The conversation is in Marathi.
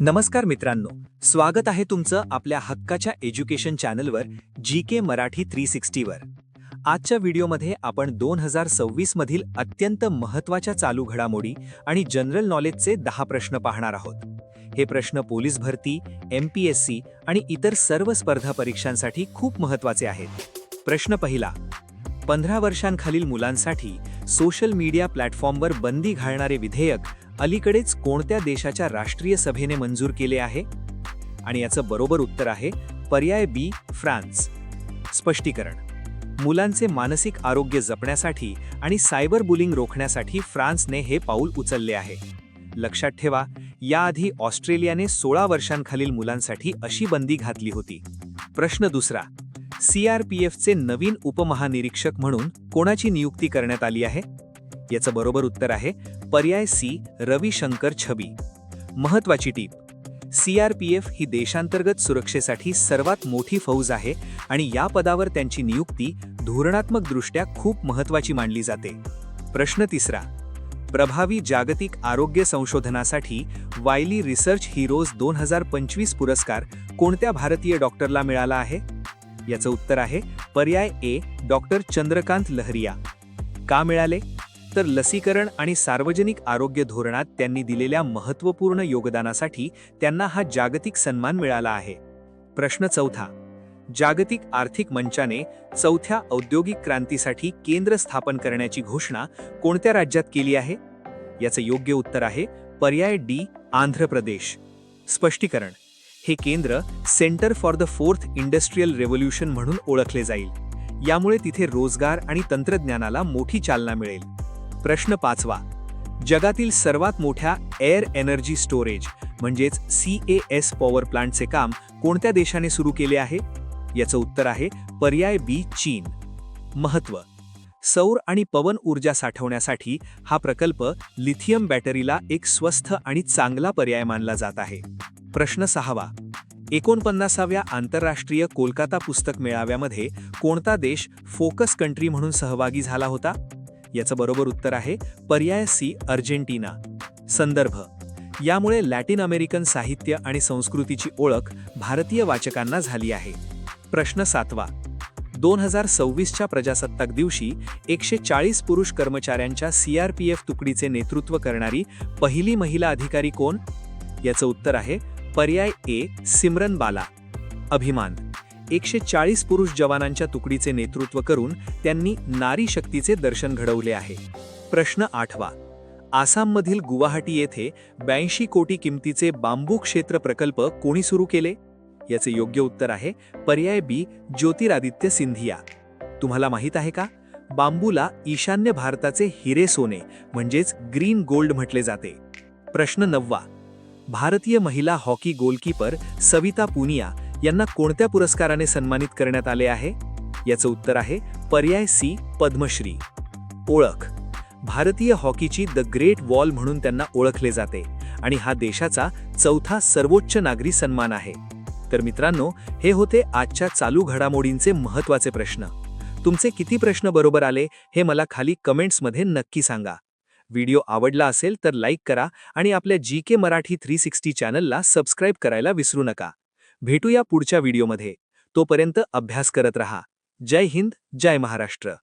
नमस्कार मित्रांनो स्वागत आहे तुमचं आपल्या हक्काच्या एज्युकेशन चॅनलवर जी के मराठी थ्री सिक्स्टीवर आजच्या व्हिडिओमध्ये आपण दोन हजार सव्वीस मधील अत्यंत महत्त्वाच्या चालू घडामोडी आणि जनरल नॉलेजचे दहा प्रश्न पाहणार आहोत. हे प्रश्न पोलीस भरती एम पी एस सी आणि इतर सर्व स्पर्धा परीक्षांसाठी खूप महत्त्वाचे आहेत. प्रश्न पहिला पंधरा वर्षांखालील मुलांसाठी सोशल मीडिया प्लॅटफॉर्मवर बंदी घालणारे विधेयक अलीकडेच कोणत्या देशाच्या राष्ट्रीय सभेने मंजूर केले आहे? आणि याचं बरोबर उत्तर आहे पर्याय बी फ्रान्स. स्पष्टीकरण. मुलांचे मानसिक आरोग्य जपण्यासाठी आणि सायबर बुलिंग रोखण्यासाठी फ्रान्सने हे पाऊल उचलले आहे. लक्षात ठेवा याआधी ऑस्ट्रेलियाने सोळा वर्षांखालील मुलांसाठी अशी बंदी घातली होती. प्रश्न दुसरा. सीआरपीएफचे नवीन उपमहानिरीक्षक म्हणून कोणाची नियुक्ती करण्यात आली आहे? याचं बरोबर उत्तर आहे पर्याय सी रविशंकर छबी. महत्वाची टीप. सीआरपीएफ ही देशांतर्गत सुरक्षेसाठी सर्वात मोठी फौज आहे आणि या पदावर त्यांची नियुक्ती धोरणात्मकदृष्ट्या खूप महत्वाची मानली जाते. प्रश्न तिसरा. प्रभावी जागतिक आरोग्य संशोधनासाठी वायली रिसर्च हिरोज दोन हजार पंचवीस पुरस्कार कोणत्या भारतीय डॉक्टरला मिळाला आहे? याचं उत्तर आहे पर्याय ए डॉक्टर चंद्रकांत लहरिया. का मिळाले? तर लसीकरण आणि सार्वजनिक आरोग्य धोरणात त्यांनी दिलेल्या महत्त्वपूर्ण योगदानासाठी त्यांना हा जागतिक सन्मान मिळाला आहे. प्रश्न चौथा. जागतिक आर्थिक मंचाने चौथ्या औद्योगिक क्रांतीसाठी केंद्र स्थापन करण्याची घोषणा कोणत्या राज्यात केली आहे? याचं योग्य उत्तर आहे पर्याय डी आंध्र प्रदेश. स्पष्टीकरण. हे केंद्र centre for the fourth industrial revolution म्हणून ओळखले जाईल. यामुळे तिथे रोजगार आणि तंत्रज्ञानाला मोठी चालना मिळेल. प्रश्न पाचवा. जगातील सर्वात मोठ्या एअर एनर्जी स्टोरेज म्हणजेच सी ए एस पॉवर प्लांटचे काम कोणत्या देशाने सुरू केले आहे? याचं उत्तर आहे पर्याय बी चीन. महत्त्व. सौर आणि पवन ऊर्जा साठवण्यासाठी हा प्रकल्प लिथियम बॅटरीला एक स्वस्थ आणि चांगला पर्याय मानला जात आहे. प्रश्न सहावा. एकोणपन्नासाव्या आंतरराष्ट्रीय कोलकाता पुस्तक मेळाव्यामध्ये कोणता देश फोकस कंट्री म्हणून सहभागी झाला होता? याचं बरोबर उत्तर आहे पर्याय सी अर्जेंटिना. संदर्भ. यामुळे लॅटिन अमेरिकन साहित्य आणि संस्कृतीची ओळख भारतीय वाचकांना झाली आहे. प्रश्न सातवा. दोन हजार सव्वीसच्या प्रजासत्ताक दिवशी एकशे चाळीस पुरुष कर्मचाऱ्यांच्या सीआरपीएफ तुकडीचे नेतृत्व करणारी पहिली महिला अधिकारी कोण? याचं उत्तर आहे पर्याय ए सिमरन बाला. अभिमान. एकशे चाळीस पुरुष जवानांच्या तुकडीचे नेतृत्व करून त्यांनी नारी शक्तीचे दर्शन घडवले आहे. प्रश्न आठवा. आसाममधील गुवाहाटी येथे ब्याऐंशी कोटी किमतीचे बांबू क्षेत्र प्रकल्प कोणी सुरू केले? याचे योग्य उत्तर आहे पर्याय बी ज्योतिरादित्य सिंधिया. तुम्हाला माहीत आहे का? बांबूला ईशान्य भारताचे हिरे सोने म्हणजेच ग्रीन गोल्ड म्हटले जाते. प्रश्न नववा. भारतीय महिला हॉकी गोलकीपर सविता पुनिया यांना कोणत्या पुरस्काराने सन्मानित करण्यात आले आहे? याचं उत्तर आहे पर्याय सी पद्मश्री. ओळख. भारतीय हॉकीची द ग्रेट वॉल म्हणून त्यांना ओळखले जाते आणि हा देशाचा चौथा सर्वोच्च नागरी सन्मान आहे. तर मित्रांनो हे होते आजच्या चालू घडामोडींचे महत्त्वाचे प्रश्न. तुमचे किती प्रश्न बरोबर आले हे मला खाली कमेंट्समध्ये नक्की सांगा. व्हिडिओ आवडला असेल तर लाईक करा आणि आपल्या G K Marathi three sixty चॅनलला सबस्क्राईब करायला विसरू नका. भेटूया पुढच्या व्हिडिओमध्ये. तोपर्यंत अभ्यास करत रहा. जय हिंद जय महाराष्ट्र.